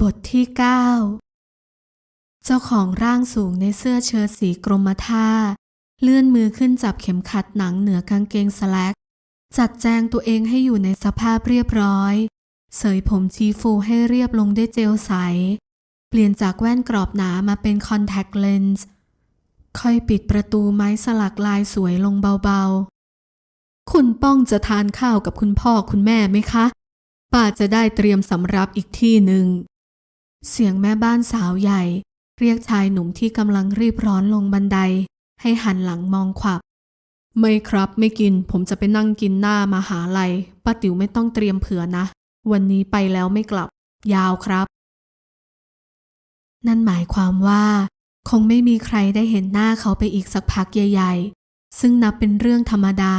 บทที่ 9 เจ้าของร่างสูงในเสื้อเชิ้ตสีกรมท่า เลื่อนมือขึ้นจับเข็มขัดหนังเหนือกางเกงสแลก จัดแจงตัวเองให้อยู่ในสภาพเรียบร้อย เสยผมชี้ฟูให้เรียบลงด้วยเจลใส เปลี่ยนจากแว่นกรอบหนามาเป็นคอนแทคเลนส์ค่อยปิดประตูไม้สลักลายสวยลงเบาๆ คุณป้องจะทานข้าวกับคุณพ่อคุณแม่ไหมคะ ป้าจะได้เตรียมสำรับอีกที่หนึ่ง เสียงแม่บ้านสาวใหญ่ เรียกชายหนุ่มที่กำลังรีบร้อนลงบันได ให้หันหลังมองขวับ ไม่ครับไม่กิน ผมจะไปนั่งกินหน้ามาหาลัยป้าติ๋วไม่ต้องเตรียมเผื่อนะ วันนี้ไปแล้วไม่กลับ ยาวครับ นั่นหมายความว่า คงไม่มีใครได้เห็นหน้าเขาไปอีกสักพักใหญ่ๆ ซึ่งนับเป็นเรื่องธรรมดา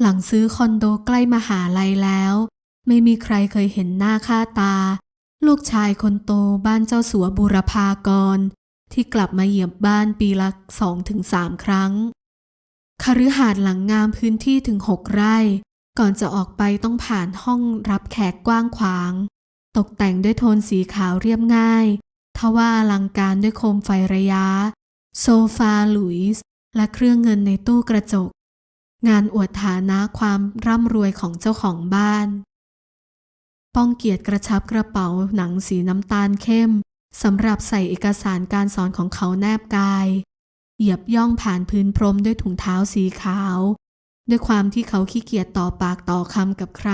หลังซื้อคอนโดใกล้มหาลัยแล้ว ไม่มีใครเคยเห็นหน้าค่าตา ลูกชายคนโตบ้านเจ้าสัวบุรพากร ที่กลับมาเหยียบบ้านปีละสองถึงสามครั้งคฤหาสน์หลังงามพื้นที่ถึงหกไร่ ก่อนจะออกไปต้องผ่านห้องรับแขกกว้างขวาง ตกแต่งด้วยโทนสีขาวเรียบง่ายทว่าอลังการด้วยโคมไฟระยะ โซฟาหลุยส์และเครื่องเงินในตู้กระจก งานอวดฐานะความร่ำรวยของเจ้าของบ้าน ป้องเกียรติกระชับกระเป๋าหนังสีน้ำตาลเข้มสำหรับใส่เอกสารการสอนของเขาแนบกาย เหยียบย่องผ่านพื้นพรมด้วยถุงเท้าสีขาว ด้วยความที่เขาขี้เกียจต่อปากต่อคำกับใคร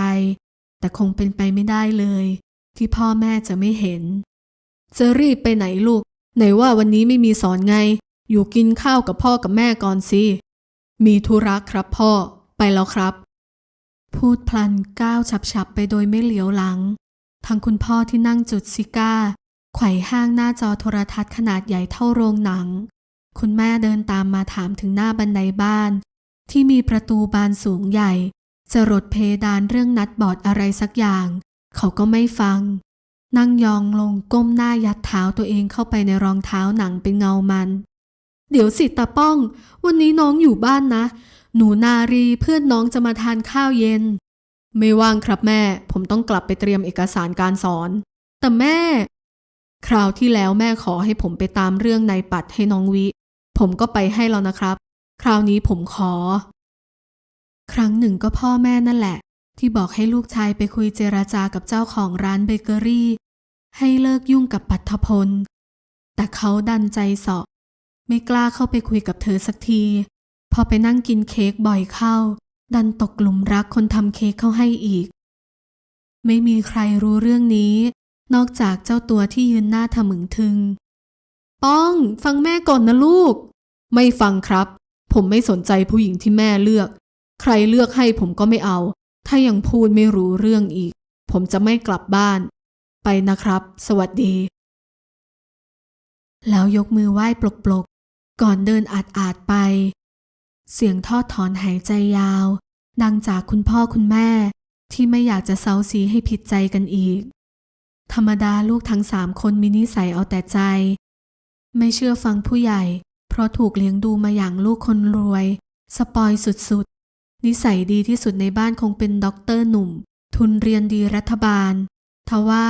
แต่คงเป็นไปไม่ได้เลย ที่พ่อแม่จะไม่เห็น จะรีบไปไหนลูก ไหนว่าวันนี้ไม่มีสอนไง อยู่กินข้าวกับพ่อกับแม่ก่อนสิ มีธุระครับพ่อ ไปแล้วครับ พูดพลันก้าวฉับๆ ไปโดยไม่เหลียวหลังทางคุณพ่อที่นั่งจุดซิก้า ไขว่ห้างหน้าจอโทรทัศน์ขนาดใหญ่เท่าโรงหนัง คุณแม่เดินตามมาถามถึงหน้าบันไดบ้าน ที่มีประตูบานสูงใหญ่ จะรดเพดานเรื่องนัดบอดอะไรสักอย่าง เขาก็ไม่ฟัง นั่งยองลงก้มหน้ายัดเท้าตัวเองเข้าไปในรองเท้าหนังเป็นเงามัน เดี๋ยวสิตาป้อง วันนี้น้องอยู่บ้านนะ หนูนารีเพื่อนน้องจะมาทานข้าวเย็น ไม่ว่างครับแม่ ผมต้องกลับไปเตรียมเอกสารการสอน แต่แม่ คราวที่แล้วแม่ขอให้ผมไปตามเรื่องในปัดให้น้องวิ ผมก็ไปให้แล้วนะครับ คราวนี้ผมขอ ครั้งหนึ่งก็พ่อแม่นั่นแหละ ที่บอกให้ลูกชายไปคุยเจราจากับเจ้าของร้านเบเกอรี่ ให้เลิกยุ่งกับปัทพล แต่เขาดันใจเสาะ ไม่กล้าเข้าไปคุยกับเธอสักที พอไปนั่งกินเค้กบ่อยเข้า ดันตกหลุมรักคนทำเค้กเข้าให้อีก ไม่มีใครรู้เรื่องนี้ นอกจากเจ้าตัวที่ยืนหน้าทะมึงทึง ป้อง ฟังแม่ก่อนนะลูก ไม่ฟังครับ ผมไม่สนใจผู้หญิงที่แม่เลือก ใครเลือกให้ผมก็ไม่เอา ถ้ายังพูดไม่รู้เรื่องอีก ผมจะไม่กลับบ้าน ไปนะครับ สวัสดี แล้วยกมือไหว้ปลกๆก่อนเดินอาดอาดๆไป เสียงทอดถอนหายใจยาว ดังจากคุณพ่อคุณแม่ ที่ไม่อยากจะเซาซีให้ผิดใจกันอีก ธรรมดาลูกทั้งสามคนมีนิสัยเอาแต่ใจ ไม่เชื่อฟังผู้ใหญ่ เพราะถูกเลี้ยงดูมาอย่างลูกคนรวย สปอยสุดๆ นิสัยดีที่สุดในบ้านคงเป็นด็อกเตอร์หนุ่ม ทุนเรียนดีรัฐบาลทว่า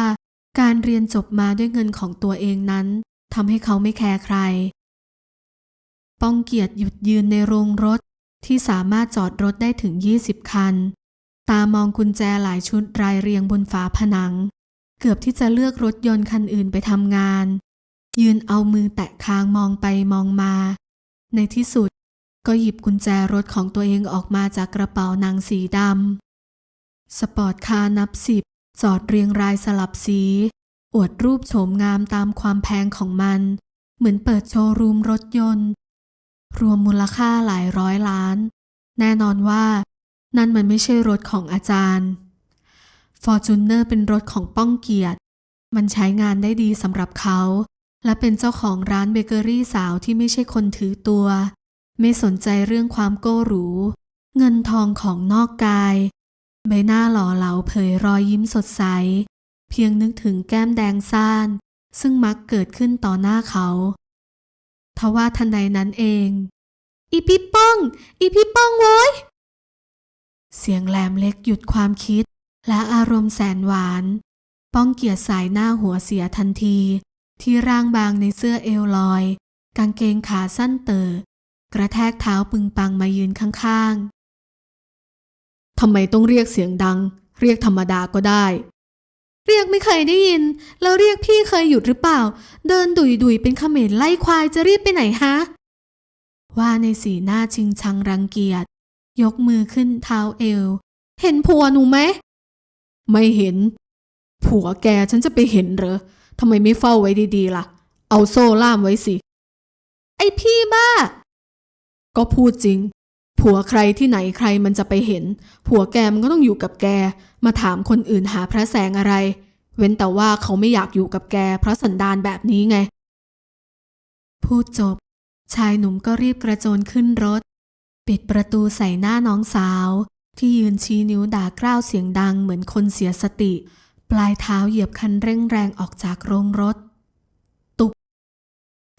การเรียนจบมาด้วยเงินของตัวเองนั้นทำให้เขาไม่แคร์ใคร ป้องเกียรติหยุดยืนในโรงรถที่สามารถจอดรถได้ถึง 20 คัน ตามองกุญแจหลายชุดรายเรียงบนฝาผนัง เกือบที่จะเลือกรถยนต์คันอื่นไปทำงาน ยืนเอามือแตะคางมองไปมองมา ในที่สุดก็หยิบกุญแจรถของตัวเองออกมาจากกระเป๋านังสีดำ สปอร์ตคาร์นับสิบจอดเรียงรายสลับสี อวดรูปโฉมงามตามความแพงของมัน เหมือนเปิดโชว์รูมรถยนต์ รวมมูลค่าหลายร้อยล้าน แน่นอนว่า นั่นมันไม่ใช่รถของอาจารย์ฟอร์จูเนอร์เป็นรถของป้องเกียรติ มันใช้งานได้ดีสำหรับเขา และเป็นเจ้าของร้านเบเกอรี่สาวที่ไม่ใช่คนถือตัว ไม่สนใจเรื่องความโก้หรู เงินทองของนอกกาย ใบหน้าหล่อเหลาเผยรอยยิ้มสดใส เพียงนึกถึงแก้มแดงซ่าน ซึ่งมักเกิดขึ้นต่อหน้าเขา ทว่าทันใดนั้นเอง อีพี่ป้อง อีพี่ป้องโว้ย เสียงแหลมเล็กหยุดความคิด และอารมณ์แสนหวาน ป้องเกียรติสายหน้าหัวเสียทันที ที่ร่างบางในเสื้อเอวลอย กางเกงขาสั้นเตอ๋อกระแทกเท้าปึงปังมายืนข้างๆทำไมต้องเรียกเสียงดัง เรียกธรรมดาก็ได้ เรียกไม่เคยได้ยิน แล้วเรียกพี่เคยหยุดหรือเปล่า เดินดุยดุยเป็นเขมรไล่ควายจะรีบไปไหนฮะ ว่าในสีหน้าชิงชังรังเกียจ ยกมือขึ้นเท้าเอว เห็นผัวหนูไหม ไม่เห็น ผัวแกฉันจะไปเห็นเหรอทำไมไม่เฝ้าไว้ดีๆล่ะ เอาโซ่ล่ามไว้สิ ไอพี่บ้า ก็พูดจริง ผัวใครที่ไหนใครมันจะไปเห็น ผัวแกมันก็ต้องอยู่กับแก มาถามคนอื่นหาพระแสงอะไร เว้นแต่ว่าเขาไม่อยากอยู่กับแก เพราะสันดานแบบนี้ไง พูดจบ ชายหนุ่มก็รีบกระโจนขึ้นรถ ปิดประตูใส่หน้าน้องสาว ที่ยืนชี้นิ้วด่ากล้าวเสียงดังเหมือนคนเสียสติ ปลายเท้าเหยียบคันเร่งแรงออกจากโรงรถ ตุบ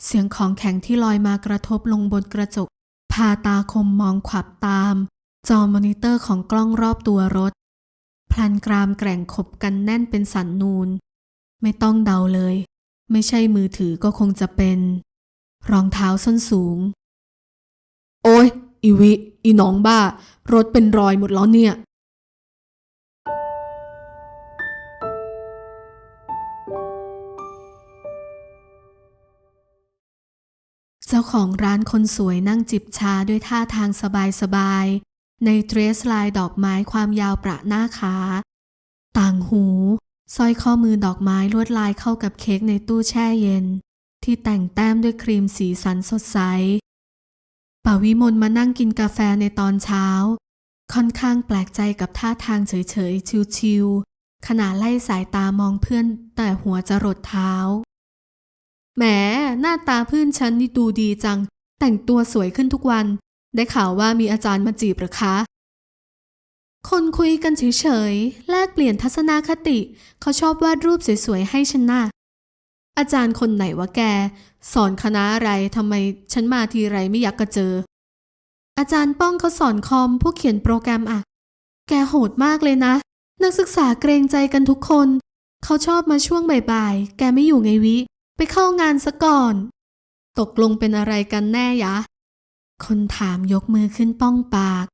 เสียงของแข็งที่ลอยมากระทบลงบนกระจกาตาคมมองขวับตาม จอมอนิเตอร์ของกล้องรอบตัวรถ พลันกรามแกร่งขบกันแน่นเป็นสันนูน ไม่ต้องเดาเลย ไม่ใช่มือถือก็คงจะเป็น รองเท้าส้นสูง โอ้ยอีวิ อีน้องบ้า รถเป็นรอยหมดแล้วเนี่ย เจ้าของร้านคนสวยนั่งจิบชาด้วยท่าทางสบายๆ ในเดรสลายดอกไม้ความยาวประหน้าขา ต่างหูสร้อยข้อมือดอกไม้ลวดลายเข้ากับเค้กในตู้แช่เย็น ที่แต่งแต้มด้วยครีมสีสันสดใสป่าวิมลมานั่งกินกาแฟในตอนเช้า ค่อนข้างแปลกใจกับท่าทางเฉยๆ ชิวๆขณะไล่สายตามองเพื่อนแต่หัวจะรดเท้า แหมหน้าตาเพื่อนฉันนี่ดูดีจัง แต่งตัวสวยขึ้นทุกวัน ได้ข่าวว่ามีอาจารย์มาจีบหรือคะ คนคุยกันเฉยๆ แลกเปลี่ยนทัศนคติ เขาชอบวาดรูปสวยๆ ให้ฉันน่ะอาจารย์คนไหนวะแก สอนคณะอะไรทำไมฉันมาทีไรไม่อยากกระเจอ อาจารย์ป้องเขาสอนคอมผู้เขียนโปรแกรมอะแกโหดมากเลยนะ นักศึกษาเกรงใจกันทุกคน เขาชอบมาช่วงบ่ายๆ แกไม่อยู่ไงวิ ไปเข้างานซะก่อน ตกลงเป็นอะไรกันแน่ยะ คนถามยกมือขึ้นป้องปาก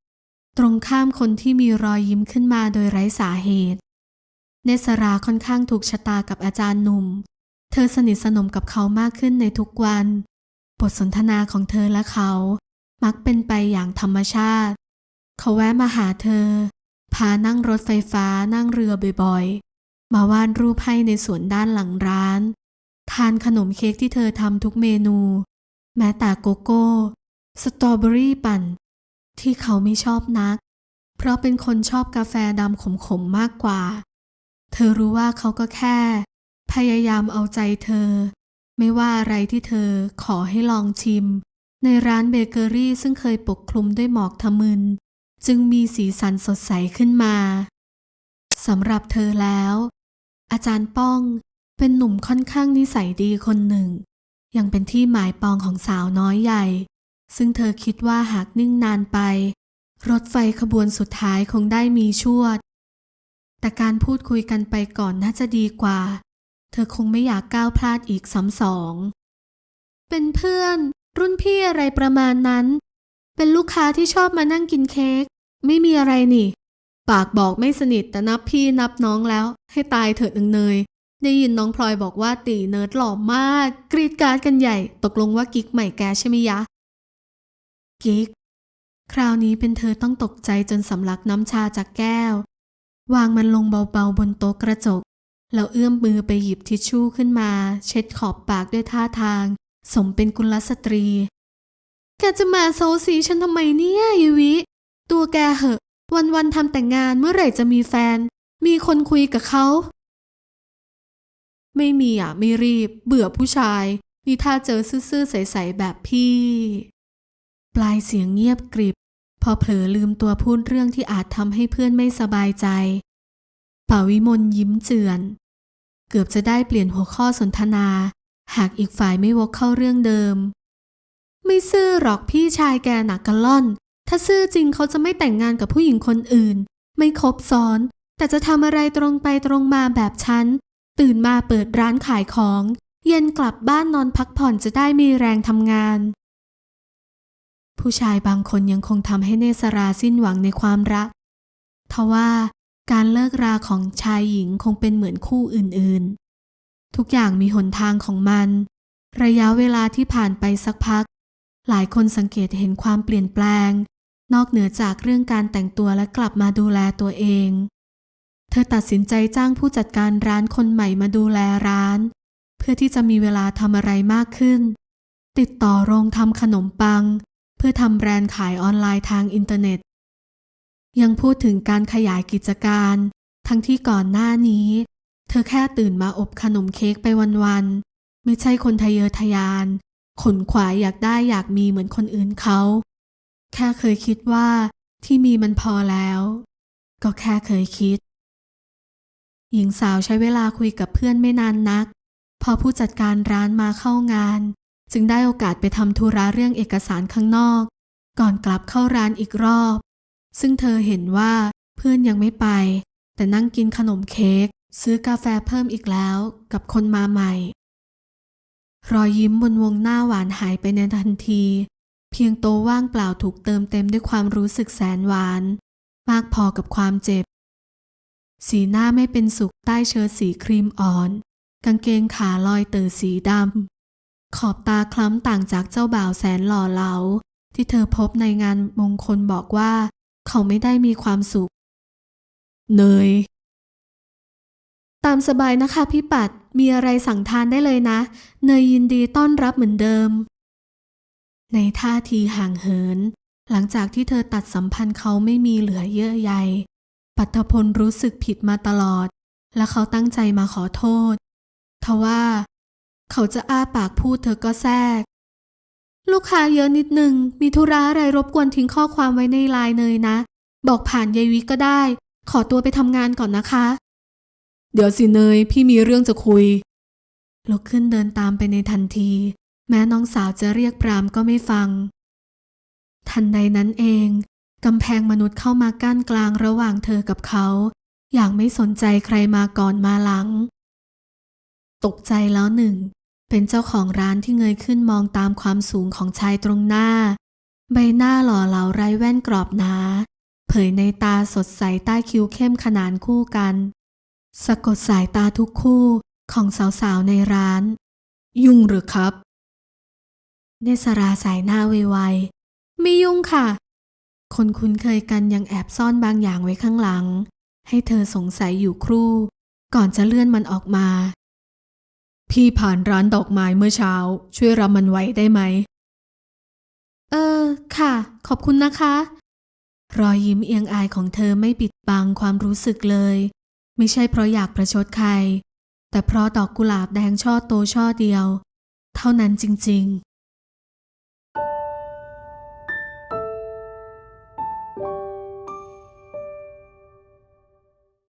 ตรงข้ามคนที่มีรอยยิ้มขึ้นมาโดยไร้สาเหตุ เนสราค่อนข้างถูกชะตากับอาจารย์หนุ่ม เธอสนิทสนมกับเขามากขึ้นในทุกวัน บทสนทนาของเธอและเขา มักเป็นไปอย่างธรรมชาติ เขาแวะมาหาเธอ พานั่งรถไฟฟ้านั่งเรือบ่อยๆ มาวาดรูปให้ในสวนด้านหลังร้าน ทานขนมเค้กที่เธอทำทุกเมนู แม้แต่โกโก้ สตรอเบอรี่ปั่น ที่เขาไม่ชอบนัก เพราะเป็นคนชอบกาแฟดำขมๆมากกว่า เธอรู้ว่าเขาก็แค่ พยายามเอาใจเธอ ไม่ว่าอะไรที่เธอขอให้ลองชิม ในร้านเบเกอรี่ซึ่งเคยปกคลุมด้วยหมอกทะมึน จึงมีสีสันสดใสขึ้นมาสำหรับเธอแล้ว อาจารย์ป้อง เป็นหนุ่มค่อนข้างนิสัยดีคนหนึ่ง ยังเป็นที่หมายปองของสาวน้อยใหญ่ ซึ่งเธอคิดว่าหากนิ่งนานไป รถไฟขบวนสุดท้ายคงได้มีชวด แต่การพูดคุยกันไปก่อนน่าจะดีกว่า เธอคงไม่อยากก้าวพลาดอีกซ้ำสอง เป็นเพื่อน รุ่นพี่อะไรประมาณนั้น เป็นลูกค้าที่ชอบมานั่งกินเค้กไม่มีอะไรนี่ ปากบอกไม่สนิทแต่นับพี่นับน้องแล้ว ให้ตายเถิดนึงเนย ได้ยินน้องพลอยบอกว่าตีเนิร์ดหล่อมาก กรีดการารกันใหญ่ ตกลงว่ากิ๊กใหม่แกใช่ไหมยะ กิ๊ก คราวนี้เป็นเธอต้องตกใจจนสำลักน้ำชาจากแก้ว วางมันลงเบาๆบนโต๊ะกระจก แล้วเอื้อมมือไปหยิบทิชชู่ขึ้นมา เช็ดขอบปากด้วยท่าทาง สมเป็นกุลสตรี แกจะมาโซซีฉันทำไมเนี่ยยวิ ตัวแกเหอะ วันๆทำแต่งงานเมื่อไหร่จะมีแฟน มีคนคุยกับเขา ไม่มีอะไม่รีบ เบื่อผู้ชาย นี่ถ้าเจอซื่อๆใสๆแบบพี่ ปลายเสียงเงียบกริบ พอเผลอลืมตัวพูดเรื่องที่อาจทำให้เพื่อนไม่สบายใจป่าวิมลยิ้มเจือน เกือบจะได้เปลี่ยนหัวข้อสนทนา หากอีกฝ่ายไม่วกเข้าเรื่องเดิม ไม่ซื่อหรอกพี่ชายแกหนักกะล่อน ถ้าซื่อจริงเขาจะไม่แต่งงานกับผู้หญิงคนอื่น ไม่คบซ้อน แต่แต่จะทำอะไรตรงไปตรงมาแบบฉัน ตื่นมาเปิดร้านขายของ เย็นกลับบ้านนอนพักผ่อนจะได้มีแรงทำงาน ผู้ชายบางคนยังคงทำให้เนสราสิ้นหวังในความรักทว่าการเลิกราของชายหญิงคงเป็นเหมือนคู่อื่นๆ ทุกอย่างมีหนทางของมัน ระยะเวลาที่ผ่านไปสักพัก หลายคนสังเกตเห็นความเปลี่ยนแปลง นอกเหนือจากเรื่องการแต่งตัวและกลับมาดูแลตัวเอง เธอตัดสินใจจ้างผู้จัดการร้านคนใหม่มาดูแลร้าน เพื่อที่จะมีเวลาทำอะไรมากขึ้น ติดต่อโรงทำขนมปัง เพื่อทำแบรนด์ขายออนไลน์ทางอินเทอร์เน็ต ยังพูดถึงการขยายกิจการ ทั้งที่ก่อนหน้านี้ เธอแค่ตื่นมาอบขนมเค้กไปวันๆไม่ใช่คนทะเยอทะยาน ขนขวายอยากได้อยากมีเหมือนคนอื่นเขาแค่เคยคิดว่าที่มีมันพอแล้ว ก็แค่เคยคิด หญิงสาวใช้เวลาคุยกับเพื่อนไม่นานนัก พอผู้จัดการร้านมาเข้างาน จึงได้โอกาสไปทำธุระเรื่องเอกสารข้างนอก ก่อนกลับเข้าร้านอีกรอบ ซึ่งเธอเห็นว่าเพื่อนยังไม่ไป แต่นั่งกินขนมเค้กซื้อกาแฟเพิ่มอีกแล้วกับคนมาใหม่ รอยยิ้มบนวงหน้าหวานหายไปในทันที เพียงโตว่างเปล่าถูกเติมเต็มด้วยความรู้สึกแสนหวาน มากพอกับความเจ็บ สีหน้าไม่เป็นสุขใต้เชิ้ตสีครีมอ่อน กางเกงขาลอยเต๋อสีดำ ขอบตาคล้ำต่างจากเจ้าบ่าวแสนหล่อเหลา ที่เธอพบในงานมงคลบอกว่า เขาไม่ได้มีความสุข เนย ตามสบายนะคะพี่ปัด มีอะไรสั่งทานได้เลยนะ เนยยินดีต้อนรับเหมือนเดิม ในท่าทีห่างเหิน หลังจากที่เธอตัดสัมพันธ์เขาไม่มีเหลือเยื่อใย ปัทพลรู้สึกผิดมาตลอด และเขาตั้งใจมาขอโทษทว่า เขาจะอ้าปากพูดเธอก็แทรก ลูกค้าเยอะนิดนึง มีธุระอะไรรบกวนทิ้งข้อความไว้ในไลน์เนยนะ บอกผ่านยายวิก็ได้ ขอตัวไปทำงานก่อนนะคะ เดี๋ยวสิเนย พี่มีเรื่องจะคุย ลุกขึ้นเดินตามไปในทันที แม้น้องสาวจะเรียกปรามก็ไม่ฟัง ทันใดนั้นเอง กำแพงมนุษย์เข้ามากั้นกลางระหว่างเธอกับเขา อย่างไม่สนใจใครมาก่อนมาหลัง ตกใจแล้วหนึ่ง เป็นเจ้าของร้านที่เงยขึ้นมองตามความสูงของชายตรงหน้า ใบหน้าหล่อเหลาไร้แว่นกรอบหนา เผยในตาสดใสใต้คิ้วเข้มขนานคู่กัน สะกดสายตาทุกคู่ของสาวๆในร้าน ยุ่งหรือครับ เนสราสายหน้าไวๆไม่ยุ่งค่ะ คนคุ้นเคยกันยังแอบซ่อนบางอย่างไว้ข้างหลัง ให้เธอสงสัยอยู่ครู่ ก่อนจะเลื่อนมันออกมา พี่ผ่านร้านดอกไม้เมื่อเช้า ช่วยรับมันไว้ได้ไหม เออ ค่ะ ขอบคุณนะคะ รอยยิ้มเอียงอายของเธอไม่ปิดบังความรู้สึกเลย ไม่ใช่เพราะอยากประชดใคร แต่เพราะดอกกุหลาบแดงช่อโตช่อเดียว เท่านั้นจริง